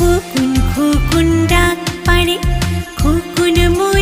খুকুন খুকুন ডাক পারে খুকুন মোর